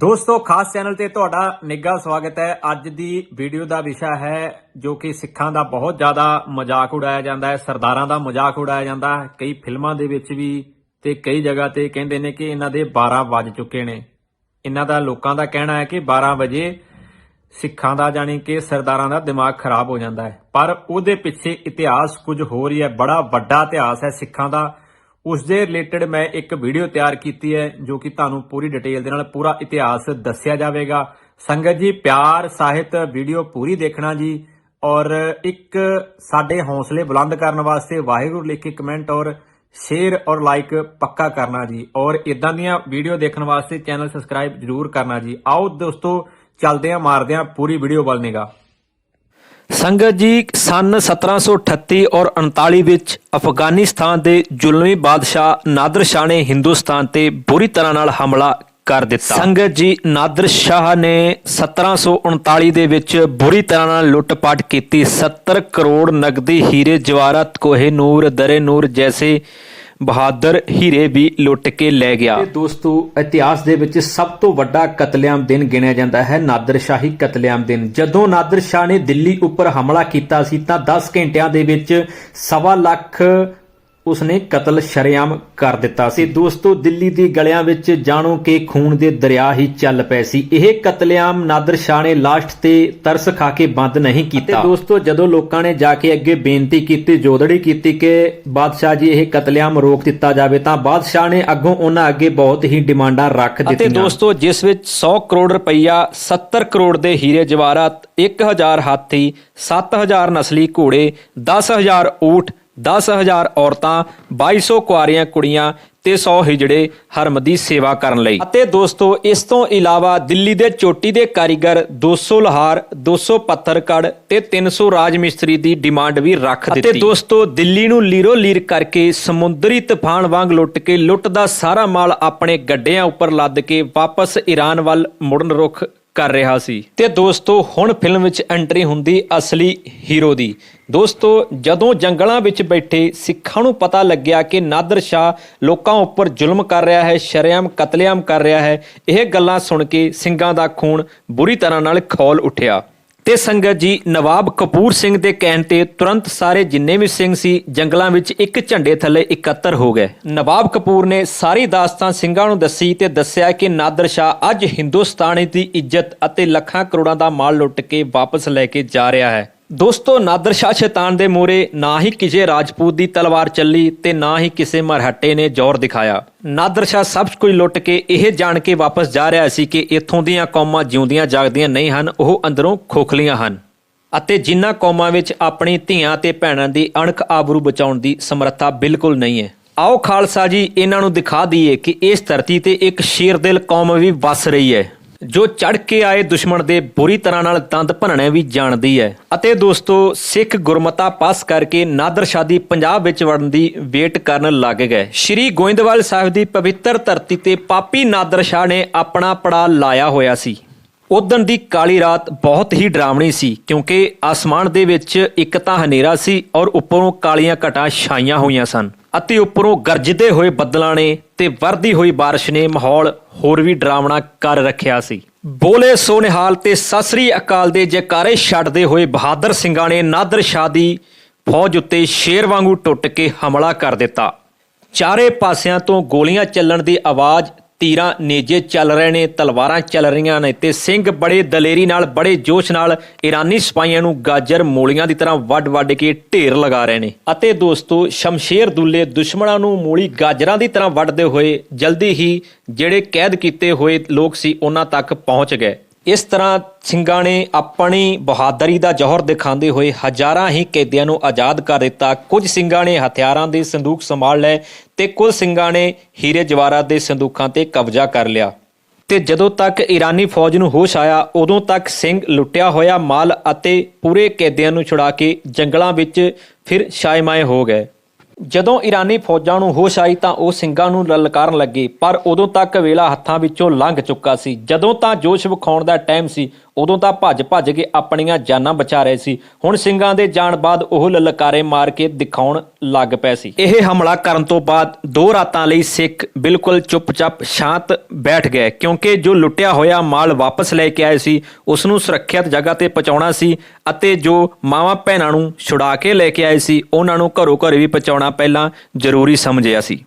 ਦੋਸਤੋ, ਖਾਸ ਚੈਨਲ ਤੇ ਤੁਹਾਡਾ ਨਿੱਘਾ ਸਵਾਗਤ ਹੈ। ਅੱਜ ਦੀ ਵੀਡੀਓ ਦਾ ਵਿਸ਼ਾ ਹੈ ਜੋ ਕਿ ਸਿੱਖਾਂ ਦਾ ਬਹੁਤ ਜ਼ਿਆਦਾ ਮਜ਼ਾਕ ਉਡਾਇਆ ਜਾਂਦਾ ਹੈ, ਸਰਦਾਰਾਂ ਦਾ ਮਜ਼ਾਕ ਉਡਾਇਆ ਜਾਂਦਾ ਹੈ। ਕਈ ਫਿਲਮਾਂ ਦੇ ਵਿੱਚ ਵੀ ਤੇ ਕਈ ਜਗ੍ਹਾ ਤੇ ਕਹਿੰਦੇ ਨੇ ਕਿ ਇਹਨਾਂ ਦੇ 12 ਵੱਜ ਚੁੱਕੇ ਨੇ। ਇਹਨਾਂ ਦਾ ਲੋਕਾਂ ਦਾ ਕਹਿਣਾ ਹੈ ਕਿ 12 ਵਜੇ ਸਿੱਖਾਂ ਦਾ ਜਾਣੀ ਕਿ ਸਰਦਾਰਾਂ ਦਾ ਦਿਮਾਗ ਖਰਾਬ ਹੋ ਜਾਂਦਾ ਹੈ। ਪਰ ਉਹਦੇ ਪਿੱਛੇ ਇਤਿਹਾਸ ਕੁਝ ਹੋਰ ਹੀ ਹੈ। ਬੜਾ ਵੱਡਾ ਇਤਿਹਾਸ ਹੈ ਸਿੱਖਾਂ ਦਾ। ਉਸ ਦੇ ਰਿਲੇਟਡ ਮੈਂ ਇੱਕ ਵੀਡੀਓ ਤਿਆਰ ਕੀਤੀ ਹੈ, ਜੋ ਕਿ ਤੁਹਾਨੂੰ ਪੂਰੀ ਡਿਟੇਲ ਦੇ ਨਾਲ ਪੂਰਾ ਇਤਿਹਾਸ ਦੱਸਿਆ ਜਾਵੇਗਾ। ਸੰਗਤ ਜੀ, ਪਿਆਰ ਸਾਹਿਤ ਵੀਡੀਓ ਪੂਰੀ ਦੇਖਣਾ ਜੀ, ਔਰ ਇੱਕ ਸਾਡੇ ਹੌਸਲੇ ਬੁਲੰਦ ਕਰਨ ਵਾਸਤੇ ਵਾਹਿਗੁਰੂ ਲਿਖ ਕੇ ਕਮੈਂਟ ਔਰ ਸ਼ੇਅਰ ਔਰ ਲਾਈਕ ਪੱਕਾ ਕਰਨਾ ਜੀ, ਔਰ ਇਦਾਂ ਦੀਆਂ ਵੀਡੀਓ ਦੇਖਣ ਵਾਸਤੇ ਚੈਨਲ ਸਬਸਕ੍ਰਾਈਬ ਜਰੂਰ ਕਰਨਾ ਜੀ। ਆਓ ਦੋਸਤੋ, ਚੱਲਦੇ ਆਂ ਮਾਰਦੇ ਆਂ ਪੂਰੀ ਵੀਡੀਓ ਵੱਲ ਨਿਗਾ ਸੰਗਤ ਜੀ ਸਨ 1738 ਔਰ 39 ਵਿੱਚ ਅਫਗਾਨਿਸਤਾਨ ਦੇ ਜ਼ੁਲਮੀ ਬਾਦਸ਼ਾਹ ਨਾਦਰ ਸ਼ਾਹ ਨੇ ਹਿੰਦੁਸਤਾਨ ਤੇ ਬੁਰੀ ਤਰ੍ਹਾਂ ਨਾਲ ਹਮਲਾ ਕਰ ਦਿੱਤਾ। ਸੰਗਤ ਜੀ ਨਾਦਰ ਸ਼ਾਹ ਨੇ 1739 ਦੇ ਵਿੱਚ ਬੁਰੀ ਤਰ੍ਹਾਂ ਨਾਲ ਲੁੱਟ-ਪਾਟ ਕੀਤੀ। 70 ਕਰੋੜ ਨਗਦੀ ਹੀਰੇ ਜਵਾਹਰਾਤ ਕੋਹੇ ਨੂਰ, ਦਰੇ ਨੂਰ ਜੈਸੇ ਬਹਾਦਰ ਹੀਰੇ ਵੀ ਲੁੱਟ ਕੇ ਲੈ ਗਿਆ। ਤੇ ਦੋਸਤੋ, ਇਤਿਹਾਸ ਦੇ ਵਿੱਚ ਸਭ ਤੋਂ ਵੱਡਾ ਕਤਲੇਆਮ ਦਿਨ ਗਿਣਿਆ ਜਾਂਦਾ ਹੈ ਨਾਦਰ ਸ਼ਾਹੀ ਕਤਲੇਆਮ ਦਿਨ। ਜਦੋਂ ਨਾਦਰ ਸ਼ਾਹ ਨੇ ਦਿੱਲੀ ਉੱਪਰ ਹਮਲਾ ਕੀਤਾ ਸੀ, ਤਾਂ 10 ਘੰਟਿਆਂ ਦੇ ਵਿੱਚ ਸਵਾ ਲੱਖ ਉਸਨੇ ਕਤਲ ਸ਼ਰੇਆਮ ਕਰ ਦਿੱਤਾ ਸੀ। ਦੋਸਤੋ ਦਿੱਲੀ ਦੀ ਗਲਿਆਂ ਵਿੱਚ ਜਾਣੋ ਕਿ ਖੂਨ ਦੇ ਦਰਿਆ ਹੀ ਚੱਲ ਪਏ ਸੀ। ਇਹ ਕਤਲੇਆਮ ਨਾਦਰ ਸ਼ਾਹ ਨੇ ਲਾਸਟ ਤੇ ਤਰਸ ਖਾ ਕੇ ਬੰਦ ਨਹੀਂ ਕੀਤਾ। ਤੇ ਦੋਸਤੋ ਜਦੋਂ ਲੋਕਾਂ ਨੇ ਜਾ ਕੇ ਅੱਗੇ ਬੇਨਤੀ ਕੀਤੀ ਜੋਦੜੀ ਕੀਤੀ ਕਿ ਬਾਦਸ਼ਾਹ ਜੀ ਇਹ ਕਤਲੇਆਮ ਰੋਕ ਦਿੱਤਾ ਜਾਵੇ ਤਾਂ ਬਾਦਸ਼ਾਹ ਨੇ ਅੱਗੋਂ ਉਹਨਾਂ ਅੱਗੇ ਬਹੁਤ ਹੀ ਡਿਮਾਂਡਾਂ ਰੱਖ ਦਿੱਤੀਆਂ। ਅਤੇ ਦੋਸਤੋ ਜਿਸ ਵਿੱਚ 100 ਕਰੋੜ ਰੁਪਈਆ 70 ਕਰੋੜ ਦੇ ਹੀਰੇ ਜਵਾਹਰਾਤ 1000 ਹਾਥੀ 7000 ਨਸਲੀ ਘੋੜੇ 10000 ਊਠ 10000 ਔਰਤਾਂ 2200 ਕੁਆਰੀਆਂ ਕੁੜੀਆਂ ਤੇ 100 ਹਿਜੜੇ ਹਰਮ ਦੀ ਸੇਵਾ ਕਰਨ ਲਈ। ਅਤੇ ਦੋਸਤੋ ਇਸ ਤੋਂ ਇਲਾਵਾ ਦਿੱਲੀ ਦੇ ਚੋਟੀ ਦੇ ਕਾਰੀਗਰ 200 ਲੋਹਾਰ 200 ਪੱਥਰ ਕੜ ਤੇ 300 ਰਾਜ ਮਿਸਤਰੀ ਦੀ ਡਿਮਾਂਡ ਵੀ ਰੱਖ ਦਿੱਤੀ। ਅਤੇ ਦੋਸਤੋ ਦਿੱਲੀ ਨੂੰ ਲੀਰੋ ਲੀਰ ਕਰਕੇ ਸਮੁੰਦਰੀ ਤੂਫਾਨ ਵਾਂਗ ਲੁੱਟ ਕੇ ਲੁੱਟ ਦਾ ਸਾਰਾ ਮਾਲ ਆਪਣੇ ਗੱਡਿਆਂ ਉੱਪਰ ਲੱਦ ਕੇ ਵਾਪਸ ਈਰਾਨ ਵੱਲ ਮੁੜਨ ਰੁਖ ਕਰ ਰਿਹਾ ਸੀ। ਤੇ ਦੋਸਤੋ, ਹੁਣ ਫਿਲਮ ਵਿੱਚ ਐਂਟਰੀ ਹੁੰਦੀ ਅਸਲੀ ਹੀਰੋ ਦੀ। ਦੋਸਤੋ, ਜਦੋਂ ਜੰਗਲਾਂ ਵਿੱਚ ਬੈਠੇ ਸਿੱਖਾਂ ਨੂੰ ਪਤਾ ਲੱਗਿਆ ਕਿ ਨਾਦਰ ਸ਼ਾਹ ਲੋਕਾਂ ਉੱਪਰ ਜ਼ੁਲਮ ਕਰ ਰਿਹਾ ਹੈ, ਸ਼ਰੇਆਮ ਕਤਲੇਆਮ ਕਰ ਰਿਹਾ ਹੈ, ਇਹ ਗੱਲਾਂ ਸੁਣ ਕੇ ਸਿੰਘਾਂ ਦਾ ਖੂਨ ਬੁਰੀ ਤਰ੍ਹਾਂ ਨਾਲ ਖੌਲ ਉੱਠਿਆ। ਤੇ ਸੰਗਤ ਜੀ ਨਵਾਬ ਕਪੂਰ ਸਿੰਘ ਦੇ ਕਹਿਣ ਤੇ ਤੁਰੰਤ ਸਾਰੇ ਜਿੰਨੇ ਵੀ ਸਿੰਘ ਸੀ, ਜੰਗਲਾਂ ਵਿੱਚ ਇੱਕ ਝੰਡੇ ਥੱਲੇ ਇਕੱਤਰ ਹੋ ਗਏ। ਨਵਾਬ ਕਪੂਰ ਨੇ ਸਾਰੀ ਦਾਸਤਾਨ ਸਿੰਘਾਂ ਨੂੰ ਦੱਸੀ ਤੇ ਦੱਸਿਆ ਕਿ ਨਾਦਰ ਸ਼ਾਹ ਅੱਜ ਹਿੰਦੁਸਤਾਨ ਦੀ ਇੱਜ਼ਤ ਅਤੇ ਲੱਖਾਂ ਕਰੋੜਾਂ ਦਾ ਮਾਲ ਲੁੱਟ ਕੇ ਵਾਪਸ ਲੈ ਕੇ ਜਾ ਰਿਹਾ ਹੈ। ਦੋਸਤੋ, ਨਾਦਰ ਸ਼ਾਹ ਸ਼ੈਤਾਨ ਦੇ ਮੂਰੇ ਨਾ ਹੀ ਕਿਸੇ ਰਾਜਪੂਤ ਦੀ ਤਲਵਾਰ ਚੱਲੀ ਤੇ ਨਾ ਹੀ ਕਿਸੇ ਮਰਹੱਟੇ ਨੇ ਜ਼ੋਰ ਦਿਖਾਇਆ। ਨਾਦਰ ਸ਼ਾਹ ਸਭ ਕੁਝ ਲੁੱਟ ਕੇ ਇਹ ਜਾਣ ਕੇ ਵਾਪਸ ਜਾ ਰਿਹਾ ਸੀ ਕਿ ਇੱਥੋਂ ਦੀਆਂ ਕੌਮਾਂ ਜਿਉਂਦੀਆਂ ਜਾਗਦੀਆਂ ਨਹੀਂ ਹਨ, ਉਹ ਅੰਦਰੋਂ ਖੋਖਲੀਆਂ ਹਨ ਅਤੇ ਜਿਨ੍ਹਾਂ ਕੌਮਾਂ ਵਿੱਚ ਆਪਣੀ ਧੀਆਂ ਤੇ ਭੈਣਾਂ ਦੀ ਅਣਖ ਆਬਰੂ ਬਚਾਉਣ ਦੀ ਸਮਰੱਥਾ ਬਿਲਕੁਲ ਨਹੀਂ ਹੈ। ਆਓ ਖਾਲਸਾ ਜੀ, ਇਹਨਾਂ ਨੂੰ ਦਿਖਾ ਦਈਏ ਕਿ ਇਸ ਧਰਤੀ ਤੇ ਇੱਕ ਸ਼ੇਰਦਿਲ ਕੌਮ ਵੀ ਵਸ ਰਹੀ ਹੈ। ਜੋ ਚੜ ਕੇ ਆਏ ਦੁਸ਼ਮਣ ਦੇ ਬੁਰੀ ਤਰ੍ਹਾਂ ਨਾਲ ਦੰਦ ਭੰਨਣੇ ਵੀ ਜਾਣਦੀ ਹੈ। ਅਤੇ ਦੋਸਤੋ, ਸਿੱਖ ਗੁਰਮਤਾ ਪਾਸ ਕਰਕੇ ਨਾਦਰ ਸ਼ਾਹ ਦੀ ਪੰਜਾਬ ਵਿੱਚ ਵੜਨ ਦੀ ਵੇਟ ਕਰਨ ਲੱਗ ਗਏ। ਸ਼੍ਰੀ ਗੋਇੰਦਵਾਲ ਸਾਹਿਬ ਦੀ ਪਵਿੱਤਰ ਧਰਤੀ ਤੇ ਪਾਪੀ ਨਾਦਰ ਸ਼ਾਹ ਨੇ ਆਪਣਾ ਪੜਾ ਲਾਇਆ ਹੋਇਆ ਸੀ। ਉਦਣ ਦੀ ਕਾਲੀ ਰਾਤ ਬਹੁਤ ਹੀ ਡਰਾਵਣੀ ਸੀ, ਕਿਉਂਕਿ ਆਸਮਾਨ ਦੇ ਵਿੱਚ ਇੱਕ ਤਾਂ ਹਨੇਰਾ ਸੀ ਔਰ ਉੱਪਰੋਂ ਕਾਲੀਆਂ ਘਟਾਂ ਛਾਈਆਂ ਹੋਈਆਂ ਸਨ। ਅਤੇ ਉੱਪਰੋਂ ਗਰਜਦੇ ਹੋਏ ਬੱਦਲਾਂ ਨੇ ਤੇ ਵਰਦੀ ਹੋਈ ਬਾਰਿਸ਼ ਨੇ ਮਾਹੌਲ ਹੋਰ ਵੀ ਡਰਾਵਣਾ ਕਰ ਰੱਖਿਆ ਸੀ। ਬੋਲੇ ਸੋਨਿਹਾਲ ਤੇ ਸਸਰੀ ਅਕਾਲ ਦੇ ਜੈਕਾਰੇ ਛੱਡਦੇ ਹੋਏ ਬਹਾਦਰ ਸਿੰਘਾਂ ਨੇ ਨਾਦਰ ਸ਼ਾਹ ਦੀ ਫੌਜ ਉੱਤੇ ਸ਼ੇਰ ਵਾਂਗੂ ਟੁੱਟ ਕੇ ਹਮਲਾ ਕਰ ਦਿੱਤਾ। ਚਾਰੇ ਪਾਸਿਆਂ ਤੋਂ ਗੋਲੀਆਂ ਚੱਲਣ ਦੀ ਆਵਾਜ਼ ਤੀਰਾਂ ਨੇਜੇ ਚੱਲ ਰਹੇ ਨੇ, ਤਲਵਾਰਾਂ ਚੱਲ ਰਹੀਆਂ ਨੇ ਤੇ ਸਿੰਘ ਬੜੇ ਦਲੇਰੀ ਨਾਲ, ਬੜੇ ਜੋਸ਼ ਨਾਲ ਇਰਾਨੀ ਸਿਪਾਹੀਆਂ ਨੂੰ ਗਾਜਰ ਮੂਲੀਆਂ ਦੀ ਤਰ੍ਹਾਂ ਵੱਡ-ਵੱਡ ਕੇ ਢੇਰ ਲਗਾ ਰਹੇ ਨੇ। ਅਤੇ ਦੋਸਤੋ, ਸ਼ਮਸ਼ੇਰ ਦੁੱਲੇ ਦੁਸ਼ਮਣਾਂ ਨੂੰ ਮੂਲੀ ਗਾਜਰਾਂ ਦੀ ਤਰ੍ਹਾਂ ਵੱਢਦੇ ਹੋਏ ਜਲਦੀ ਹੀ ਜਿਹੜੇ ਕੈਦ ਕੀਤੇ ਹੋਏ ਲੋਕ ਸੀ, ਉਹਨਾਂ ਤੱਕ ਪਹੁੰਚ ਗਏ। ਇਸ ਤਰ੍ਹਾਂ ਸਿੰਘਾਂ ਨੇ ਆਪਣੀ ਬਹਾਦਰੀ ਦਾ ਜੋਹਰ ਦਿਖਾਉਂਦੇ ਹੋਏ ਹਜ਼ਾਰਾਂ ਹੀ ਕੈਦੀਆਂ ਨੂੰ ਆਜ਼ਾਦ ਕਰ ਦਿੱਤਾ। ਕੁਝ ਸਿੰਘਾਂ ਨੇ ਹਥਿਆਰਾਂ ਦੇ ਸੰਦੂਕ ਸੰਭਾਲ ਲਏ ਤੇ ਕੁਝ ਸਿੰਘਾਂ ਨੇ ਹੀਰੇ ਜਵਾਹਰਾਤ ਦੇ ਸੰਦੂਕਾਂ ਤੇ ਕਬਜ਼ਾ ਕਰ ਲਿਆ। ਤੇ ਜਦੋਂ ਤੱਕ ਈਰਾਨੀ ਫੌਜ ਨੂੰ ਹੋਸ਼ ਆਇਆ, ਉਦੋਂ ਤੱਕ ਸਿੰਘ ਲੁੱਟਿਆ ਹੋਇਆ ਮਾਲ ਅਤੇ ਪੂਰੇ ਕੈਦੀਆਂ ਨੂੰ ਛੁਡਾ ਕੇ ਜੰਗਲਾਂ ਵਿੱਚ ਫਿਰ ਸ਼ਾਇਮਾਏ ਹੋ ਗਏ। ਜਦੋਂ ਈਰਾਨੀ ਫੌਜਾਂ ਨੂੰ ਹੋਸ਼ ਆਈ ਤਾਂ ਉਹ ਸਿੰਘਾਂ ਨੂੰ ਲਲਕਾਰਨ ਲੱਗੇ, ਪਰ ਉਦੋਂ ਤੱਕ ਵੇਲਾ ਹੱਥਾਂ ਵਿੱਚੋਂ ਲੰਘ ਚੁੱਕਾ ਸੀ। ਜਦੋਂ ਤਾਂ ਜੋਸ਼ ਵਿਖਾਉਣ ਦਾ ਟਾਈਮ ਸੀ ਉਦੋਂ ਤਾਂ ਭੱਜ ਭੱਜ ਕੇ ਆਪਣੀਆਂ ਜਾਨਾਂ ਬਚਾ ਰਹੇ ਸੀ। ਹੁਣ ਸਿੰਘਾਂ ਦੇ ਜਾਣ ਬਾਅਦ ਉਹ ਲਲਕਾਰੇ ਮਾਰ ਕੇ ਦਿਖਾਉਣ ਲੱਗ ਪਏ ਸੀ। ਇਹ ਹਮਲਾ ਕਰਨ ਤੋਂ ਬਾਅਦ ਦੋ ਰਾਤਾਂ ਲਈ ਸਿੱਖ ਬਿਲਕੁਲ ਚੁੱਪਚਾਪ ਸ਼ਾਂਤ ਬੈਠ ਗਏ, ਕਿਉਂਕਿ ਜੋ ਲੁੱਟਿਆ ਹੋਇਆ ਮਾਲ ਵਾਪਸ ਲੈ ਕੇ ਆਏ ਸੀ ਉਸ ਨੂੰ ਸੁਰੱਖਿਅਤ ਜਗ੍ਹਾ ਤੇ ਪਹੁੰਚਾਉਣਾ ਸੀ ਅਤੇ ਜੋ ਮਾਵਾਂ ਭੈਣਾਂ ਨੂੰ ਛੁਡਾ ਕੇ ਲੈ ਕੇ ਆਏ ਸੀ, ਉਹਨਾਂ ਨੂੰ ਘਰੋਂ ਘਰ ਵੀ ਪਹੁੰਚਾਉਣਾ ਪਹਿਲਾਂ ਜ਼ਰੂਰੀ ਸਮਝਿਆ ਸੀ।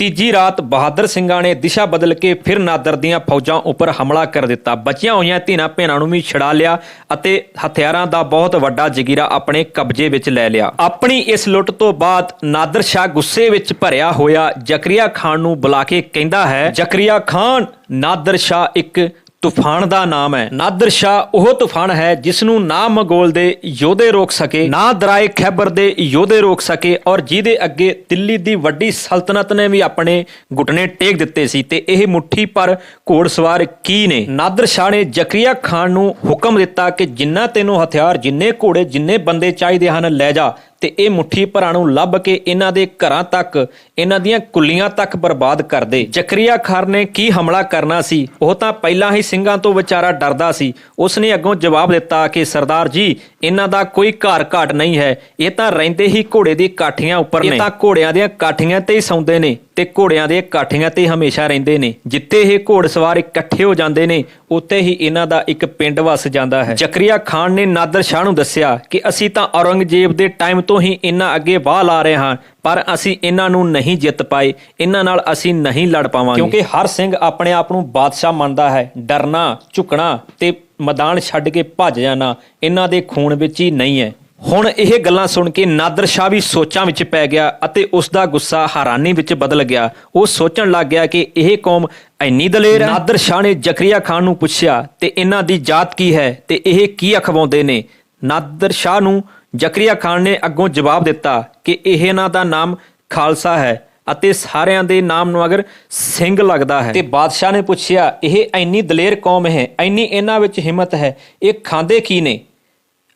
ਤੀਜੀ ਰਾਤ ਬਹਾਦਰ ਸਿੰਘਾਂ ਨੇ ਦਿਸ਼ਾ ਬਦਲ ਕੇ ਫਿਰ ਨਾਦਰ ਦੀਆਂ ਫੌਜਾਂ ਉੱਪਰ ਹਮਲਾ ਕਰ ਦਿੱਤਾ। ਬਚੀਆਂ ਹੋਈਆਂ ਧੀਆਂ ਭੈਣਾਂ ਨੂੰ ਵੀ ਛੜਾ ਲਿਆ ਅਤੇ ਹਥਿਆਰਾਂ ਦਾ ਬਹੁਤ ਵੱਡਾ ਜਗੀਰਾ ਆਪਣੇ ਕਬਜ਼ੇ ਵਿੱਚ ਲੈ ਲਿਆ। ਆਪਣੀ ਇਸ ਲੁੱਟ ਤੋਂ ਬਾਅਦ ਨਾਦਰ ਸ਼ਾਹ ਗੁੱਸੇ ਵਿੱਚ ਭਰਿਆ ਹੋਇਆ ਜ਼ਕਰੀਆ ਖਾਨ ਨੂੰ ਬੁਲਾ ਕੇ ਕਹਿੰਦਾ ਹੈ, ਜ਼ਕਰੀਆ ਖਾਨ, ਨਾਦਰ ਸ਼ਾਹ ਇੱਕ ਤੂਫਾਨ ਦਾ ਨਾਮ ਹੈ। ਨਾਦਰ ਸ਼ਾਹ ਉਹ ਤੂਫਾਨ ਹੈ ਜਿਸ ਨੂੰ ਨਾ ਮੰਗੋਲ ਦੇ ਯੋਧੇ ਰੋਕ ਸਕੇ, ਨਾ ਦਰਾਏ ਖੈਬਰ ਦੇ ਯੋਧੇ ਰੋਕ ਸਕੇ ਔਰ ਜਿਹਦੇ ਅੱਗੇ ਦਿੱਲੀ ਦੀ ਵੱਡੀ ਸਲਤਨਤ ਨੇ ਵੀ ਆਪਣੇ ਘੁਟਨੇ ਟੇਕ ਦਿੱਤੇ ਸੀ ਤੇ ਇਹ ਮੁੱਠੀ ਪਰ ਘੋੜਸਵਾਰ ਕੀ ਨੇ? ਨਾਦਰ ਸ਼ਾਹ ਨੇ ਜ਼ਕਰੀਆ ਖਾਨ ਨੂੰ ਹੁਕਮ ਦਿੱਤਾ ਕਿ ਜਿੰਨਾ ਤੈਨੂੰ ਹਥਿਆਰ, ਜਿੰਨੇ ਘੋੜੇ, ਜਿੰਨੇ ਬੰਦੇ ਚਾਹੀਦੇ ਹਨ, ਲੈ ਜਾ। ਤੇ ਇਹ ਮੁੱਠੀ ਭਰਾਂ ਨੂੰ ਲੱਭ ਕੇ ਇਹਨਾਂ ਦੇ ਘਰਾਂ ਤੱਕ, ਇਹਨਾਂ ਦੀਆਂ ਕੁੱਲੀਆਂ ਤੱਕ ਬਰਬਾਦ ਕਰਦੇ ਜ਼ਕਰੀਆ ਖਾਨ ਨੇ ਕੀ ਹਮਲਾ ਕਰਨਾ ਸੀ? ਉਹ ਤਾਂ ਪਹਿਲਾਂ ਹੀ ਸਿੰਘਾਂ ਤੋਂ ਵਿਚਾਰਾ ਡਰਦਾ ਸੀ। ਉਸ ਨੇ ਅੱਗੋਂ ਜਵਾਬ ਦਿੱਤਾ ਕਿ, ਸਰਦਾਰ ਜੀ, ਇਹਨਾਂ ਦਾ ਕੋਈ ਘਰ ਘਾਟ ਨਹੀਂ ਹੈ। ਇਹ ਤਾਂ ਰਹਿੰਦੇ ਹੀ ਘੋੜੇ ਦੀ ਕਾਠੀਆਂ ਉੱਪਰ ਨੇ। ਇਹ ਤਾਂ ਘੋੜਿਆਂ ਦੀਆਂ ਕਾਠੀਆਂ ਤੇ ਹੀ ਸੌਂਦੇ ਨੇ। ਤੇ ਘੋੜਿਆਂ ਦੇ ਕਾਠੀਆਂ ਤੇ ਹਮੇਸ਼ਾ ਰਹਿੰਦੇ ਨੇ। ਜਿੱਥੇ ਇਹ ਘੋੜਸਵਾਰ ਇਕੱਠੇ ਹੋ ਜਾਂਦੇ ਨੇ, ਉੱਥੇ ਹੀ ਇਹਨਾਂ ਦਾ ਇੱਕ ਪਿੰਡ ਵਸ ਜਾਂਦਾ ਹੈ। ਜ਼ਕਰੀਆ ਖਾਨ ਨੇ ਨਾਦਰ ਸ਼ਾਹ ਨੂੰ ਦੱਸਿਆ ਕਿ ਅਸੀਂ ਤਾਂ ਔਰੰਗਜ਼ੇਬ ਦੇ ਟਾਈਮ ਤੋਂ ਹੀ ਇਹਨਾਂ ਅੱਗੇ ਵਾਹ ਲਾ ਰਹੇ ਹਾਂ, ਪਰ ਅਸੀਂ ਇਹਨਾਂ ਨੂੰ ਨਹੀਂ ਜਿੱਤ ਪਾਏ। ਇਹਨਾਂ ਨਾਲ ਅਸੀਂ ਨਹੀਂ ਲੜ ਪਾਵਾਂਗੇ। ਕਿਉਂਕਿ ਹਰ ਸਿੰਘ ਆਪਣੇ ਆਪ ਨੂੰ ਬਾਦਸ਼ਾਹ ਮੰਨਦਾ ਹੈ। ਡਰਨਾ, ਝੁਕਣਾ ਤੇ ਮੈਦਾਨ ਛੱਡ ਕੇ ਭੱਜ ਜਾਣਾ ਇਹਨਾਂ ਦੇ ਖੂਨ ਵਿੱਚ ਹੀ ਨਹੀਂ ਹੈ। ਹੁਣ ਇਹ ਗੱਲਾਂ ਸੁਣ ਕੇ ਨਾਦਰ ਸ਼ਾਹ ਵੀ ਸੋਚਾਂ ਵਿੱਚ ਪੈ ਗਿਆ ਅਤੇ ਉਸ ਦਾ ਗੁੱਸਾ ਹੈਰਾਨੀ ਵਿੱਚ ਬਦਲ ਗਿਆ। ਉਹ ਸੋਚਣ ਲੱਗ ਗਿਆ ਕਿ ਇਹ ਕੌਮ ਇੰਨੀ ਦਲੇਰ ਹੈ। ਨਾਦਰ ਸ਼ਾਹ ਨੇ ਜ਼ਕਰੀਆ ਖਾਨ ਨੂੰ ਪੁੱਛਿਆ, ਤੇ ਇਹਨਾਂ ਦੀ ਜਾਤ ਕੀ ਹੈ? ਤੇ ਇਹ ਕੀ ਅਖਵਾਉਂਦੇ ਨੇ? ਨਾਦਰ ਸ਼ਾਹ ਨੂੰ ਜ਼ਕਰੀਆ ਖਾਨ ਨੇ ਅੱਗੋਂ ਜਵਾਬ ਦਿੱਤਾ ਕਿ ਇਹ ਇਹਨਾਂ ਦਾ ਨਾਮ ਖਾਲਸਾ ਹੈ ਅਤੇ ਸਾਰਿਆਂ ਦੇ ਨਾਮ ਨੂੰ ਅਗਰ ਸਿੰਘ ਲੱਗਦਾ ਹੈ। ਤੇ ਬਾਦਸ਼ਾਹ ਨੇ ਪੁੱਛਿਆ, ਇਹ ਇੰਨੀ ਦਲੇਰ ਕੌਮ ਹੈ, ਇੰਨੀ ਇਹਨਾਂ ਵਿੱਚ ਹਿੰਮਤ ਹੈ, ਇਹ ਖਾਂਦੇ ਕੀ ਨੇ?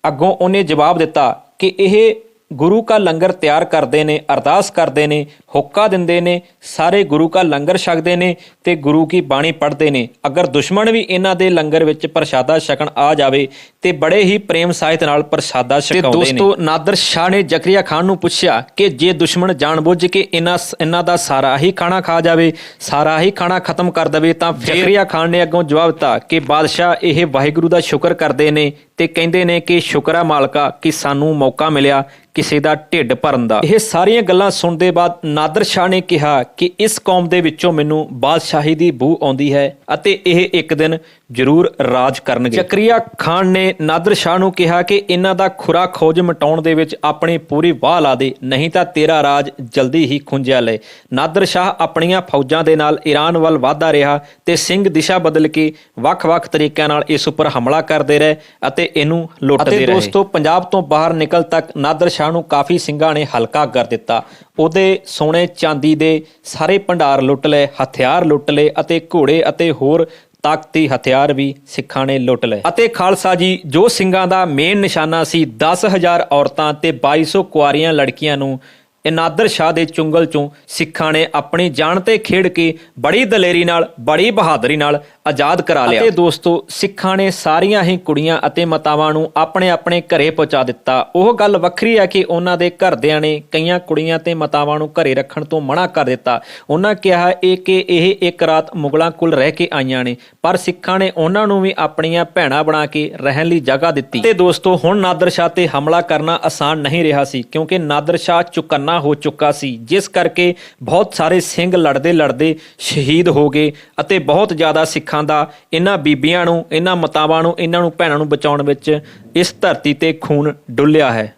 ਅੱਗੋਂ ਉਹਨੇ ਜਵਾਬ ਦਿੱਤਾ ਕਿ ਇਹ ਗੁਰੂ ਕਾ ਲੰਗਰ ਤਿਆਰ ਕਰਦੇ ਨੇ ਅਰਦਾਸ ਕਰਦੇ ਨੇ ਹੁੱਕਾ ਦਿੰਦੇ ਨੇ ਸਾਰੇ ਗੁਰੂ ਕਾ ਲੰਗਰ ਛਕਦੇ ਨੇ ਤੇ ਗੁਰੂ ਕੀ ਬਾਣੀ ਪੜ੍ਹਦੇ ਨੇ। ਅਗਰ ਦੁਸ਼ਮਣ ਵੀ ਇਹਨਾਂ ਦੇ ਲੰਗਰ ਵਿੱਚ ਪ੍ਰਸ਼ਾਦਾ ਛਕਣ ਆ ਜਾਵੇ ਤੇ ਬੜੇ ਹੀ ਪ੍ਰੇਮ ਸਾਹਿਤ ਨਾਲ ਪ੍ਰਸ਼ਾਦਾ ਛਕਾਉਂਦੇ ਨੇ। ਦੋਸਤੋ ਨਾਦਰ ਸ਼ਾਹ ਨੇ ਜ਼ਕਰੀਆ ਖਾਨ ਨੂੰ ਪੁੱਛਿਆ ਕਿ ਜੇ ਦੁਸ਼ਮਣ ਜਾਣਬੁੱਝ ਕੇ ਇਹਨਾਂ ਇਹਨਾਂ ਦਾ ਸਾਰਾ ਹੀ ਖਾਣਾ ਖਾ ਜਾਵੇ ਸਾਰਾ ਹੀ ਖਾਣਾ ਖਤਮ ਕਰ ਦੇਵੇ ਤਾਂ ਜ਼ਕਰੀਆ ਖਾਨ ਨੇ ਅੱਗੋਂ ਜਵਾਬ ਦਿੱਤਾ ਕਿ ਬਾਦਸ਼ਾਹ ਇਹ ਵਾਹਿਗੁਰੂ ਦਾ ਸ਼ੁਕਰ ਕਰਦੇ ਨੇ ਤੇ ਕਹਿੰਦੇ ਨੇ ਕਿ ਸ਼ੁਕਰਾ ਮਾਲਕਾ, ਕਿ ਸਾਨੂੰ ਮੌਕਾ ਮਿਲਿਆ ਕਿਸੇ ਦਾ ਢਿੱਡ ਭਰਨ ਦਾ। ਇਹ ਸਾਰੀਆਂ ਗੱਲਾਂ ਸੁਣਨ ਦੇ ਬਾਅਦ ਨਾਦਰ ਸ਼ਾਹ ਨੇ ਕਿਹਾ ਕਿ ਇਸ ਕੌਮ ਦੇ ਵਿੱਚੋਂ ਮੈਨੂੰ ਬਾਦਸ਼ਾਹੀ ਦੀ ਬੂ ਆਉਂਦੀ ਹੈ ਅਤੇ ਇਹ ਇੱਕ ਦਿਨ ਜ਼ਰੂਰ ਰਾਜ ਕਰਨਗੇ। ਜ਼ਕਰੀਆ ਖਾਨ ਨੇ ਨਾਦਰ ਸ਼ਾਹ ਨੂੰ ਕਿਹਾ ਕਿ ਇਹਨਾਂ ਦਾ ਖੁਰਾ ਖੋਜ ਮਟਾਉਣ ਦੇ ਵਿੱਚ ਆਪਣੀ ਪੂਰੀ ਵਾਹ ਲਾ ਦੇ, ਨਹੀਂ ਤਾਂ ਤੇਰਾ ਰਾਜ ਜਲਦੀ ਹੀ ਖੁੰਝਿਆ ਲੈ। ਨਾਦਰ ਸ਼ਾਹ ਆਪਣੀਆਂ ਫੌਜਾਂ ਦੇ ਨਾਲ ਈਰਾਨ ਵੱਲ ਵਧਦਾ ਰਿਹਾ ਤੇ ਸਿੰਘ ਦਿਸ਼ਾ ਬਦਲ ਕੇ ਵੱਖ-ਵੱਖ ਤਰੀਕਿਆਂ ਨਾਲ ਇਸ ਉੱਪਰ ਹਮਲਾ ਕਰਦੇ ਰਹੇ ਅਤੇ ਇਹਨੂੰ ਲੁੱਟਦੇ ਰਹੇ। ਦੋਸਤੋ ਪੰਜਾਬ ਤੋਂ ਬਾਹਰ ਨਿਕਲ ਤੱਕ ਨਾਦਰ ਸ਼ਾਹ ਨੂੰ ਕਾਫੀ ਸਿੰਘਾਂ ਨੇ ਹਲਕਾ ਕਰ ਦਿੱਤਾ। ਉਹਦੇ ਸੋਨੇ ਚਾਂਦੀ ਦੇ ਸਾਰੇ ਭੰਡਾਰ ਲੁੱਟ ਲਏ ਹਥਿਆਰ ਲੁੱਟ ਲਏ ਅਤੇ ਘੋੜੇ ਅਤੇ ਹੋਰ ਤਾਕਤੀ ਹਥਿਆਰ ਵੀ ਸਿੱਖਾਂ ਨੇ ਲੁੱਟ ਲਏ। ਅਤੇ ਖਾਲਸਾ ਜੀ ਜੋ ਸਿੰਘਾਂ ਦਾ ਮੇਨ ਨਿਸ਼ਾਨਾ ਸੀ 10000 ਔਰਤਾਂ ਤੇ 2200 ਕੁਆਰੀਆਂ ਲੜਕੀਆਂ ਨੂੰ ਇਨਾਦਰ ਸ਼ਾਹ ਦੇ ਚੁੰਗਲ ਚੋਂ ਸਿੱਖਾਂ ਨੇ ਆਪਣੀ ਜਾਨ ਤੇ ਖੇਡ ਕੇ ਬੜੀ ਦਲੇਰੀ ਨਾਲ ਬੜੀ ਬਹਾਦਰੀ ਨਾਲ ਆਜ਼ਾਦ ਕਰਾ ਲਿਆ। ਅਤੇ ਦੋਸਤੋ, ਸਿੱਖਾਂ ਨੇ ਸਾਰੀਆਂ ਹੀ ਕੁੜੀਆਂ ਅਤੇ ਮਾਤਾਵਾਂ ਨੂੰ ਆਪਣੇ ਆਪਣੇ ਘਰੇ ਪਹੁੰਚਾ ਦਿੱਤਾ। ਉਹ ਗੱਲ ਵੱਖਰੀ ਹੈ ਕਿ ਉਹਨਾਂ ਦੇ ਘਰਦਿਆਂ ਨੇ ਕਈਆਂ ਕੁੜੀਆਂ ਤੇ ਮਾਤਾਵਾਂ ਨੂੰ ਘਰੇ ਰੱਖਣ ਤੋਂ ਮਨਾ ਕਰ ਦਿੱਤਾ। ਉਹਨਾਂ ਕਿਹਾ ਇਹ ਕਿ ਇਹ ਇੱਕ ਰਾਤ ਮੁਗਲਾਂ ਕੋਲ ਰਹਿ ਕੇ ਆਈਆਂ ਨੇ, ਪਰ ਸਿੱਖਾਂ ਨੇ ਉਹਨਾਂ ਨੂੰ ਵੀ ਆਪਣੀਆਂ ਭੈਣਾਂ ਬਣਾ ਕੇ ਰਹਿਣ ਲਈ ਜਗ੍ਹਾ ਦਿੱਤੀ। ਤੇ ਦੋਸਤੋ, ਹੁਣ ਨਾਦਰ ਸ਼ਾਹ ਤੇ ਹਮਲਾ ਕਰਨਾ ਆਸਾਨ ਨਹੀਂ ਰਿਹਾ ਸੀ, ਕਿਉਂਕਿ ਨਾਦਰ ਸ਼ਾਹ ਚੁਕੰਨਾ ਹੋ ਚੁੱਕਾ ਸੀ, ਜਿਸ ਕਰਕੇ ਬਹੁਤ ਸਾਰੇ ਸਿੰਘ ਲੜਦੇ ਲੜਦੇ ਸ਼ਹੀਦ ਹੋ ਗਏ ਅਤੇ ਬਹੁਤ ਜ਼ਿਆਦਾ ਸਿੱਖਾਂ ਦਾ ਇਹਨਾਂ ਬੀਬੀਆਂ ਨੂੰ ਇਹਨਾਂ ਮਾਤਾਵਾਂ ਨੂੰ ਇਹਨਾਂ ਨੂੰ, ਭੈਣਾਂ ਨੂੰ ਬਚਾਉਣ ਵਿੱਚ ਇਸ ਧਰਤੀ ਤੇ ਖੂਨ ਡੁੱਲਿਆ ਹੈ।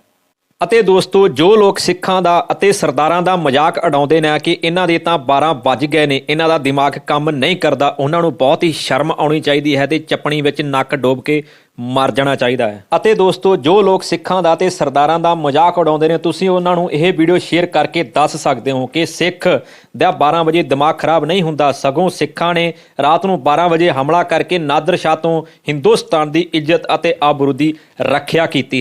ਅਤੇ ਦੋਸਤੋ, ਜੋ ਲੋਕ ਸਿੱਖਾਂ ਦਾ ਅਤੇ ਸਰਦਾਰਾਂ ਦਾ ਮਜ਼ਾਕ ਉਡਾਉਂਦੇ ਨੇ ਕਿ ਇਹਨਾਂ ਦੇ ਤਾਂ 12 ਵੱਜ ਗਏ ਨੇ, ਇਹਨਾਂ ਦਾ ਦਿਮਾਗ ਕੰਮ ਨਹੀਂ ਕਰਦਾ, ਉਹਨਾਂ ਨੂੰ ਬਹੁਤ ਹੀ ਸ਼ਰਮ ਆਉਣੀ ਚਾਹੀਦੀ ਹੈ ਤੇ ਚੱਪਣੀ ਵਿੱਚ ਨੱਕ ਡੋਬ ਕੇ ਮਰ ਜਾਣਾ ਚਾਹੀਦਾ ਹੈ। ਅਤੇ ਦੋਸਤੋ, ਜੋ ਲੋਕ ਸਿੱਖਾਂ ਦਾ ਤੇ ਸਰਦਾਰਾਂ ਦਾ ਮਜ਼ਾਕ ਉਡਾਉਂਦੇ ਨੇ, ਤੁਸੀਂ ਉਹਨਾਂ ਨੂੰ ਇਹ ਵੀਡੀਓ ਸ਼ੇਅਰ ਕਰਕੇ ਦੱਸ ਸਕਦੇ ਹੋ ਕਿ ਸਿੱਖ ਦਾ 12 ਵਜੇ ਦਿਮਾਗ ਖਰਾਬ ਨਹੀਂ ਹੁੰਦਾ। ਸਗੋਂ ਸਿੱਖਾਂ ਨੇ ਰਾਤ ਨੂੰ 12 ਵਜੇ ਹਮਲਾ ਕਰਕੇ ਨਾਦਰ ਸ਼ਾਹ ਤੋਂ ਹਿੰਦੁਸਤਾਨ ਦੀ ਇੱਜ਼ਤ ਅਤੇ ਆਬਰੂ ਦੀ ਰੱਖਿਆ ਕੀਤੀ ਹੈ।